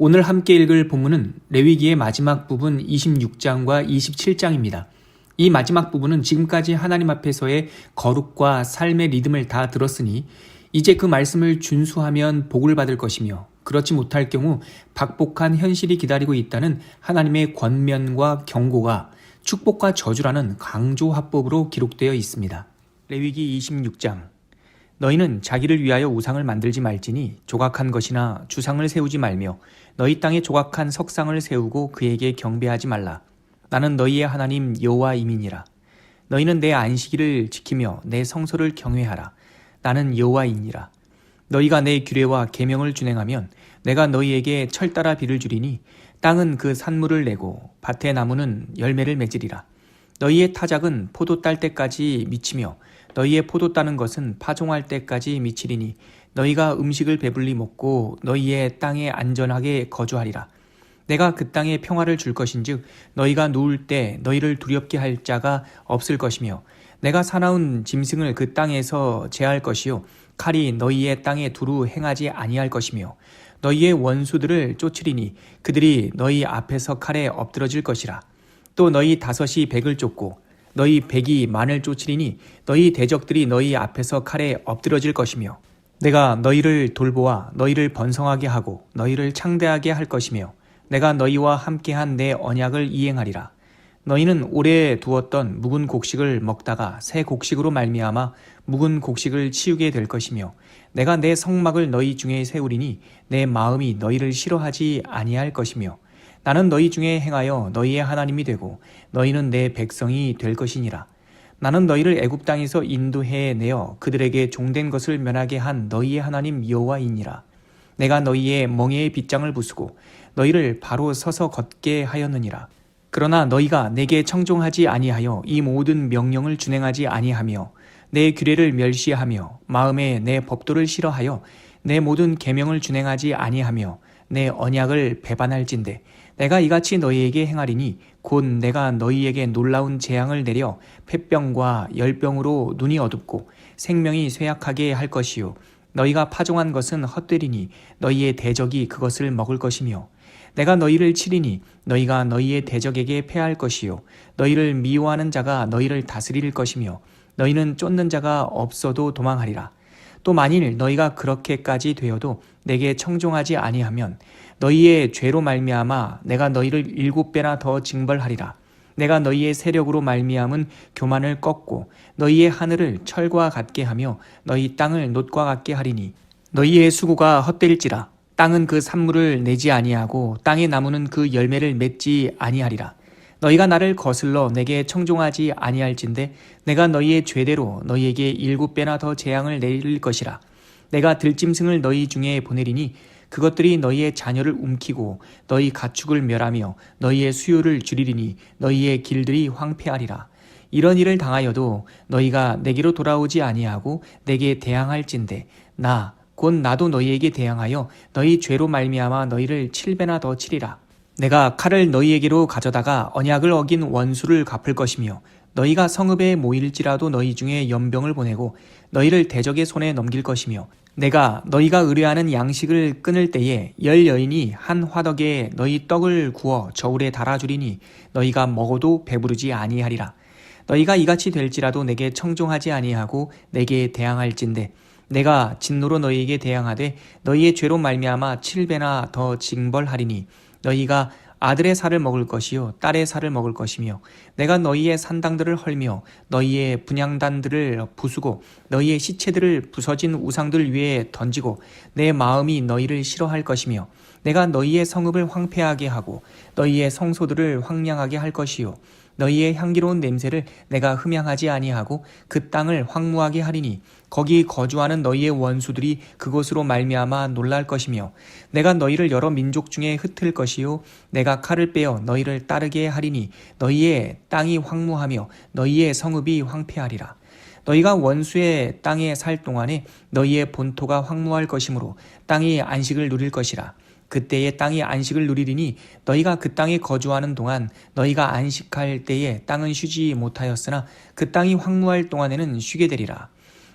오늘 함께 읽을 본문은 레위기의 마지막 부분 26장과 27장입니다. 이 마지막 부분은 지금까지 하나님 앞에서의 거룩과 삶의 리듬을 다 들었으니 이제 그 말씀을 준수하면 복을 받을 것이며 그렇지 못할 경우 박복한 현실이 기다리고 있다는 하나님의 권면과 경고가 축복과 저주라는 강조 화법으로 기록되어 있습니다. 레위기 26장 너희는 자기를 위하여 우상을 만들지 말지니 조각한 것이나 주상을 세우지 말며 너희 땅에 조각한 석상을 세우고 그에게 경배하지 말라. 나는 너희의 하나님 여호와 이민이라. 너희는 내 안식일을 지키며 내 성소를 경외하라. 나는 여호와이니라. 너희가 내 규례와 계명을 준행하면 내가 너희에게 철따라 비를 주리니 땅은 그 산물을 내고 밭의 나무는 열매를 맺으리라. 너희의 타작은 포도 딸 때까지 미치며 너희의 포도 따는 것은 파종할 때까지 미치리니 너희가 음식을 배불리 먹고 너희의 땅에 안전하게 거주하리라. 내가 그 땅에 평화를 줄 것인즉 너희가 누울 때 너희를 두렵게 할 자가 없을 것이며 내가 사나운 짐승을 그 땅에서 제할 것이요 칼이 너희의 땅에 두루 행하지 아니할 것이며 너희의 원수들을 쫓으리니 그들이 너희 앞에서 칼에 엎드러질 것이라 또 너희 다섯이 백을 쫓고 너희 백이 만을 쫓으리니 너희 대적들이 너희 앞에서 칼에 엎드러질 것이며 내가 너희를 돌보아 너희를 번성하게 하고 너희를 창대하게 할 것이며 내가 너희와 함께한 내 언약을 이행하리라. 너희는 오래 두었던 묵은 곡식을 먹다가 새 곡식으로 말미암아 묵은 곡식을 치우게 될 것이며 내가 내 성막을 너희 중에 세우리니 내 마음이 너희를 싫어하지 아니할 것이며 나는 너희 중에 행하여 너희의 하나님이 되고 너희는 내 백성이 될 것이니라. 나는 너희를 애굽 땅에서 인도해 내어 그들에게 종된 것을 면하게 한 너희의 하나님 여호와이니라. 내가 너희의 멍에의 빗장을 부수고 너희를 바로 서서 걷게 하였느니라. 그러나 너희가 내게 청종하지 아니하여 이 모든 명령을 준행하지 아니하며 내 규례를 멸시하며 마음에 내 법도를 싫어하여 내 모든 계명을 준행하지 아니하며 내 언약을 배반할진대 내가 이같이 너희에게 행하리니 곧 내가 너희에게 놀라운 재앙을 내려 폐병과 열병으로 눈이 어둡고 생명이 쇠약하게 할 것이요. 너희가 파종한 것은 헛되리니 너희의 대적이 그것을 먹을 것이며 내가 너희를 치리니 너희가 너희의 대적에게 패할 것이요. 너희를 미워하는 자가 너희를 다스릴 것이며 너희는 쫓는 자가 없어도 도망하리라. 또 만일 너희가 그렇게까지 되어도 내게 청종하지 아니하면 너희의 죄로 말미암아 내가 너희를 일곱 배나 더 징벌하리라. 내가 너희의 세력으로 말미암은 교만을 꺾고 너희의 하늘을 철과 같게 하며 너희 땅을 놋과 같게 하리니 너희의 수고가 헛될지라 땅은 그 산물을 내지 아니하고 땅의 나무는 그 열매를 맺지 아니하리라. 너희가 나를 거슬러 내게 청종하지 아니할진대 내가 너희의 죄대로 너희에게 일곱 배나 더 재앙을 내릴 것이라. 내가 들짐승을 너희 중에 보내리니 그것들이 너희의 자녀를 움키고 너희 가축을 멸하며 너희의 수요를 줄이리니 너희의 길들이 황폐하리라. 이런 일을 당하여도 너희가 내게로 돌아오지 아니하고 내게 대항할진대 나 곧 나도 너희에게 대항하여 너희 죄로 말미암아 너희를 칠배나 더 치리라. 내가 칼을 너희에게로 가져다가 언약을 어긴 원수를 갚을 것이며 너희가 성읍에 모일지라도 너희 중에 연병을 보내고 너희를 대적의 손에 넘길 것이며 내가 너희가 의뢰하는 양식을 끊을 때에 열 여인이 한 화덕에 너희 떡을 구워 저울에 달아주리니 너희가 먹어도 배부르지 아니하리라. 너희가 이같이 될지라도 내게 청종하지 아니하고 내게 대항할진대 내가 진노로 너희에게 대항하되 너희의 죄로 말미암아 칠배나 더 징벌하리니 너희가 아들의 살을 먹을 것이요 딸의 살을 먹을 것이며 내가 너희의 산당들을 헐며 너희의 분양단들을 부수고 너희의 시체들을 부서진 우상들 위에 던지고 내 마음이 너희를 싫어할 것이며 내가 너희의 성읍을 황폐하게 하고 너희의 성소들을 황량하게 할 것이요 너희의 향기로운 냄새를 내가 흠양하지 아니하고 그 땅을 황무하게 하리니 거기 거주하는 너희의 원수들이 그곳으로 말미암아 놀랄 것이며 내가 너희를 여러 민족 중에 흩을 것이요 내가 칼을 빼어 너희를 따르게 하리니 너희의 땅이 황무하며 너희의 성읍이 황폐하리라. 너희가 원수의 땅에 살 동안에 너희의 본토가 황무할 것이므로 땅이 안식을 누릴 것이라 그때에 땅이 안식을 누리리니 너희가 그 땅에 거주하는 동안 너희가 안식할 때에 땅은 쉬지 못하였으나 그 땅이 황무할 동안에는 쉬게 되리라.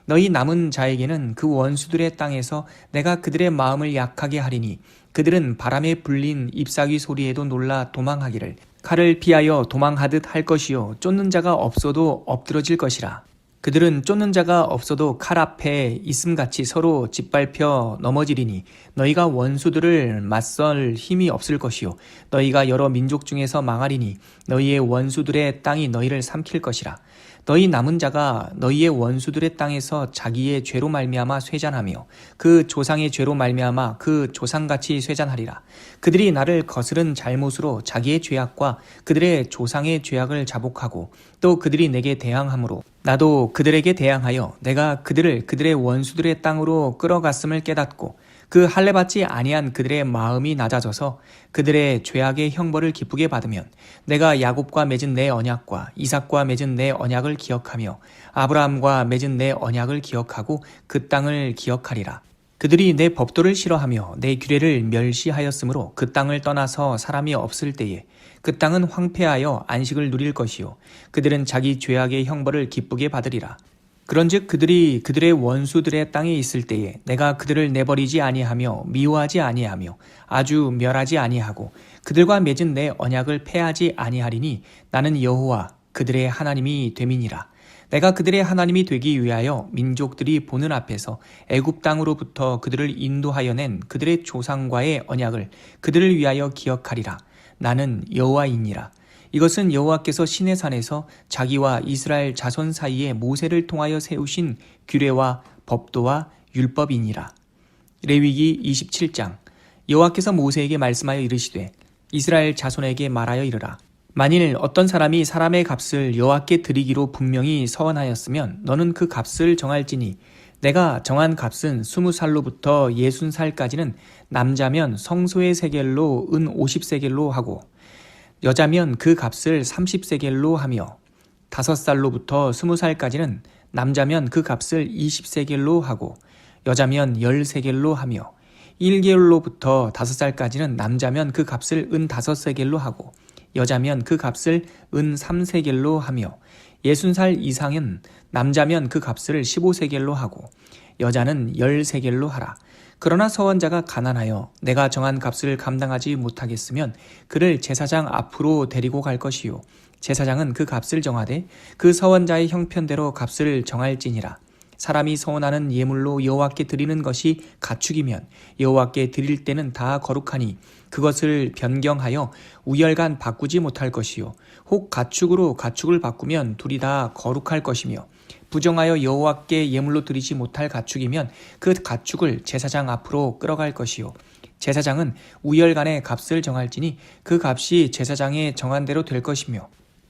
너희 남은 자에게는 그 원수들의 땅에서 내가 그들의 마음을 약하게 하리니 그들은 바람에 불린 잎사귀 소리에도 놀라 도망하기를. 칼을 피하여 도망하듯 할 것이요. 쫓는 자가 없어도 엎드러질 것이라 그들은 쫓는 자가 없어도 칼 앞에 있음같이 서로 짓밟혀 넘어지리니 너희가 원수들을 맞설 힘이 없을 것이요. 너희가 여러 민족 중에서 망하리니 너희의 원수들의 땅이 너희를 삼킬 것이라. 너희 남은 자가 너희의 원수들의 땅에서 자기의 죄로 말미암아 쇠잔하며 그 조상의 죄로 말미암아 그 조상같이 쇠잔하리라. 그들이 나를 거스른 잘못으로 자기의 죄악과 그들의 조상의 죄악을 자복하고 또 그들이 내게 대항함으로 나도 그들에게 대항하여 내가 그들을 그들의 원수들의 땅으로 끌어갔음을 깨닫고 그 할례받지 아니한 그들의 마음이 낮아져서 그들의 죄악의 형벌을 기쁘게 받으면 내가 야곱과 맺은 내 언약과 이삭과 맺은 내 언약을 기억하며 아브라함과 맺은 내 언약을 기억하고 그 땅을 기억하리라. 그들이 내 법도를 싫어하며 내 규례를 멸시하였으므로 그 땅을 떠나서 사람이 없을 때에 그 땅은 황폐하여 안식을 누릴 것이요 그들은 자기 죄악의 형벌을 기쁘게 받으리라. 그런즉 그들이 그들의 원수들의 땅에 있을 때에 내가 그들을 내버리지 아니하며 미워하지 아니하며 아주 멸하지 아니하고 그들과 맺은 내 언약을 패하지 아니하리니 나는 여호와 그들의 하나님이 됨이니라. 내가 그들의 하나님이 되기 위하여 민족들이 보는 앞에서 애굽 땅으로부터 그들을 인도하여 낸 그들의 조상과의 언약을 그들을 위하여 기억하리라. 나는 여호와이니라. 이것은 여호와께서 시내 산에서 자기와 이스라엘 자손 사이에 모세를 통하여 세우신 규례와 법도와 율법이니라. 레위기 27장 여호와께서 모세에게 말씀하여 이르시되 이스라엘 자손에게 말하여 이르라. 만일 어떤 사람이 사람의 값을 여호와께 드리기로 분명히 서원하였으면 너는 그 값을 정할지니 내가 정한 값은 스무 살로부터 예순 살까지는 남자면 성소의 세겔로 은 50세겔로 하고 여자면 그 값을 30세겔로 하며 다섯 살로부터 스무 살까지는 남자면 그 값을 20세겔로 하고 여자면 10세겔로 하며 1개월로부터 다섯 살까지는 남자면 그 값을 은 다섯 세겔로 하고 여자면 그 값을 은 3세겔로 하며 예순 살 이상은 남자면 그 값을 15세겔로 하고 여자는 10세겔로 하라. 그러나 서원자가 가난하여 내가 정한 값을 감당하지 못하겠으면 그를 제사장 앞으로 데리고 갈 것이요. 제사장은 그 값을 정하되 그 서원자의 형편대로 값을 정할지니라. 사람이 서원하는 예물로 여호와께 드리는 것이 가축이면 여호와께 드릴 때는 다 거룩하니 그것을 변경하여 우열간 바꾸지 못할 것이요. 혹 가축으로 가축을 바꾸면 둘이 다 거룩할 것이며 부정하여 여호와께 예물로 드리지 못할 가축이면 그 가축을 제사장 앞으로 끌어갈 것이요. 제사장은 우열간의 값을 정할지니 그 값이 제사장의 정한 대로 될 것이며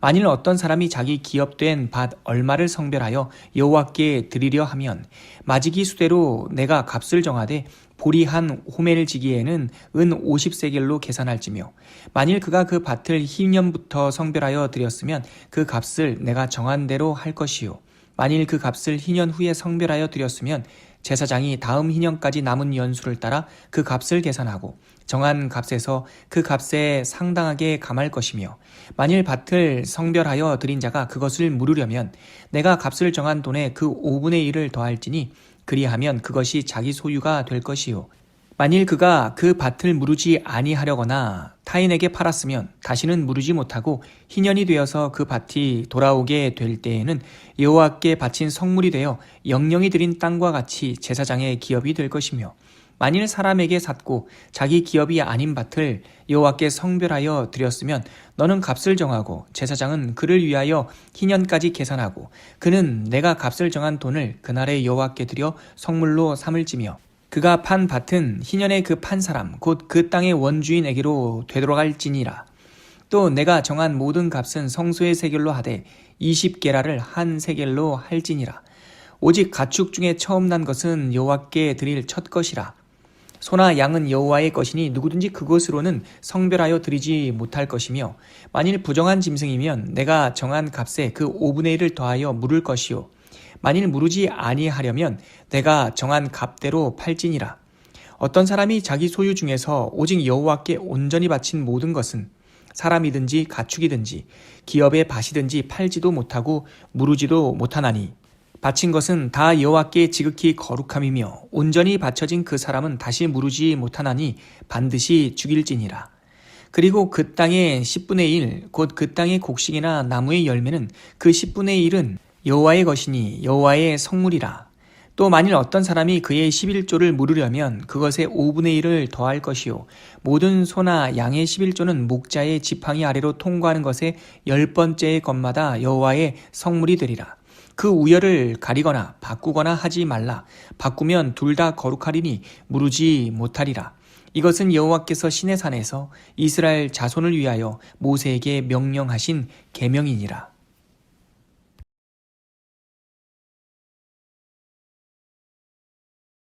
만일 어떤 사람이 자기 기업된 밭 얼마를 성별하여 여호와께 드리려 하면 마지기 수대로 내가 값을 정하되 보리 한 호멜 지기에는 은 50세겔로 계산할지며 만일 그가 그 밭을 희년부터 성별하여 드렸으면 그 값을 내가 정한 대로 할 것이요. 만일 그 값을 희년 후에 성별하여 드렸으면 제사장이 다음 희년까지 남은 연수를 따라 그 값을 계산하고 정한 값에서 그 값에 상당하게 감할 것이며 만일 밭을 성별하여 드린 자가 그것을 물으려면 내가 값을 정한 돈에 그 5분의 1을 더할지니 그리하면 그것이 자기 소유가 될 것이요. 만일 그가 그 밭을 무르지 아니하려거나 타인에게 팔았으면 다시는 무르지 못하고 희년이 되어서 그 밭이 돌아오게 될 때에는 여호와께 바친 성물이 되어 영령이 드린 땅과 같이 제사장의 기업이 될 것이며 만일 사람에게 샀고 자기 기업이 아닌 밭을 여호와께 성별하여 드렸으면 너는 값을 정하고 제사장은 그를 위하여 희년까지 계산하고 그는 내가 값을 정한 돈을 그날에 여호와께 드려 성물로 삼을지며 그가 판 밭은 희년의 그판 사람 곧 그 땅의 원주인에게로 되돌아갈지니라. 또 내가 정한 모든 값은 성소의 세겔로 하되 20게라를 한 세겔로 할지니라. 오직 가축 중에 처음 난 것은 여호와께 드릴 첫 것이라. 소나 양은 여호와의 것이니 누구든지 그것으로는 성별하여 드리지 못할 것이며 만일 부정한 짐승이면 내가 정한 값에 그 5분의 1을 더하여 물을 것이요. 만일 무르지 아니하려면 내가 정한 값대로 팔지니라. 어떤 사람이 자기 소유 중에서 오직 여호와께 온전히 바친 모든 것은 사람이든지 가축이든지 기업의 밭이든지 팔지도 못하고 무르지도 못하나니 바친 것은 다 여호와께 지극히 거룩함이며 온전히 바쳐진 그 사람은 다시 무르지 못하나니 반드시 죽일지니라. 그리고 그 땅의 10분의 1, 곧 그 땅의 곡식이나 나무의 열매는 그 10분의 1은 여호와의 것이니 여호와의 성물이라. 또 만일 어떤 사람이 그의 11조를 물으려면 그것의 5분의 1을 더할 것이요 모든 소나 양의 11조는 목자의 지팡이 아래로 통과하는 것의 열 번째의 것마다 여호와의 성물이 되리라. 그 우열을 가리거나 바꾸거나 하지 말라. 바꾸면 둘 다 거룩하리니 무르지 못하리라. 이것은 여호와께서 시내산에서 이스라엘 자손을 위하여 모세에게 명령하신 계명이니라.